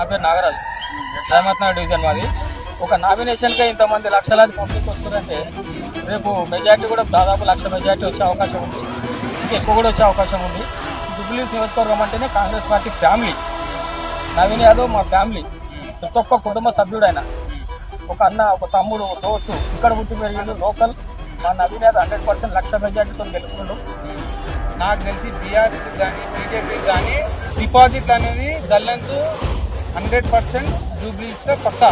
నా పేరు నాగరాజు. రామత్నగర్ డివిజన్ మాది. ఒక నామినేషన్కే ఇంతమంది లక్షలాది పబ్లిక్ వస్తున్నారంటే రేపు మెజార్టీ కూడా దాదాపు లక్ష మెజార్టీ వచ్చే అవకాశం ఉంది. ఇంకా ఎక్కువ కూడా వచ్చే అవకాశం ఉంది. జుబ్లీ నియోజకవర్గం అంటేనే Congress party family. Naveen Yadav మా ఫ్యామిలీ. ప్రతి ఒక్క కుటుంబ సభ్యుడైన. ఒక అన్న ఒక తమ్ముడు ఒక దోస్తు ఇక్కడ పుట్టి పెరిగిండు లోకల్. మా నవీన్ యాదవ్ హండ్రెడ్ పర్సెంట్ లక్ష మెజార్టీతో గెలుస్తుండు. నాకు తెలిసి బీఆర్ఎస్ కానీ బీజేపీ కానీ డిపాజిట్ అనేది దల్లంతు హండ్రెడ్ పర్సెంట్ జూబ్లీస్లో కొత్త.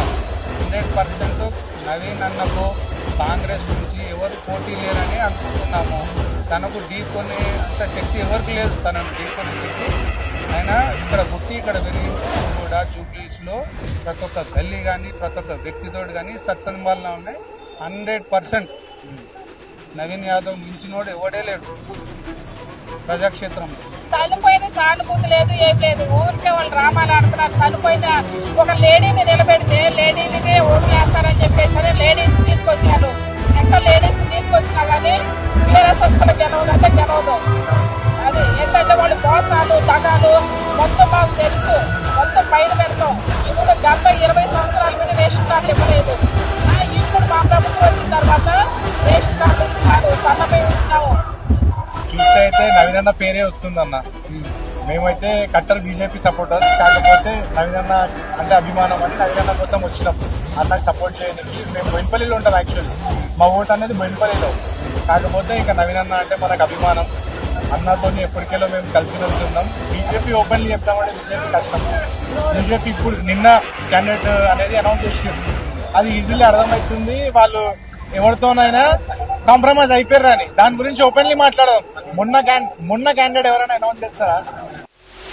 హండ్రెడ్ పర్సెంట్ నవీన్ అన్నకు కాంగ్రెస్ నుంచి ఎవరు పోటీ లేరని అనుకుంటున్నాము. తనకు ఢీకొనే అంత శక్తి ఎవరికి లేదు. తనను ఢీకొనే శక్తి ఆయన ఇక్కడ పుట్టి ఇక్కడ పెరిగి కూడా జూబ్లీస్లో ప్రతి ఒక్క గల్లీ కానీ ప్రతి ఒక్క వ్యక్తితోడు కానీ సత్సంబాలన ఉన్నాయి. హండ్రెడ్ పర్సెంట్ నవీన్ యాదవ్ మించినోడు ఎవడే లేడు. ప్రజాక్షేత్రంలో. సానుభూతి లేదు. ఏం లేదు ఊరికే వాళ్ళు డ్రామాలు ఆడుతున్నారు. చనిపోయిన ఒక లేడీని నిలబెడితే లేడీని ఓట్లు వేస్తారని చెప్పేసి లేడీస్ తీసుకొచ్చారు ఎంత లేడీస్ తీసుకొచ్చినా కానీ టీఆర్ఎస్ అస్సలు గెలవదంటే గెలవదు. అది ఏంటంటే వాళ్ళు మోసాలు దగాలు మొత్తం మాకు తెలుసు. మొత్తం బయట పెడతాం. ఇప్పుడు గత ఇరవై సంవత్సరాల మీద రేషన్ కార్డు ఇవ్వలేదు ఆ, ఇప్పుడు మా ప్రభుత్వం వచ్చిన తర్వాత రేషన్ కార్డు ఇచ్చినారు. సన్నపై ఇచ్చినాము. చూస్తే అయితే నవీన్ అన్న పేరే వస్తుందన్న. మేమైతే కట్టర్ బీజేపీ సపోర్టర్స్ కాకపోతే నవీనన్న అంటే అభిమానం అని నవీనన్న కోసం వచ్చినాం. అన్నకు సపోర్ట్ చేయడానికి. మేము బొయినపల్లిలో ఉంటాం యాక్చువల్లీ మా ఓటు అనేది బొయినపల్లిలో కాకపోతే ఇంకా నవీనన్న అంటే మనకు అభిమానం. అన్నతో ఎప్పటికెళ్ళో మేము కలిసి కలిసి ఉన్నాం. బీజేపీ ఓపెన్లీ చెప్తామంటే బీజేపీ కష్టం. బీజేపీ ఇప్పుడు నిన్న క్యాండిడేట్ అనేది అనౌన్స్ చేసారు అది ఈజీలీ అర్థమవుతుంది. వాళ్ళు ఎవరితోనైనా కాంప్రమైజ్ అయిపోయారు అని. దాని గురించి ఓపెన్లీ మాట్లాడదాం. మొన్న క్యాండ్ మొన్న క్యాండిడేట్ ఎవరైనా అనౌన్స్ చేస్తారా?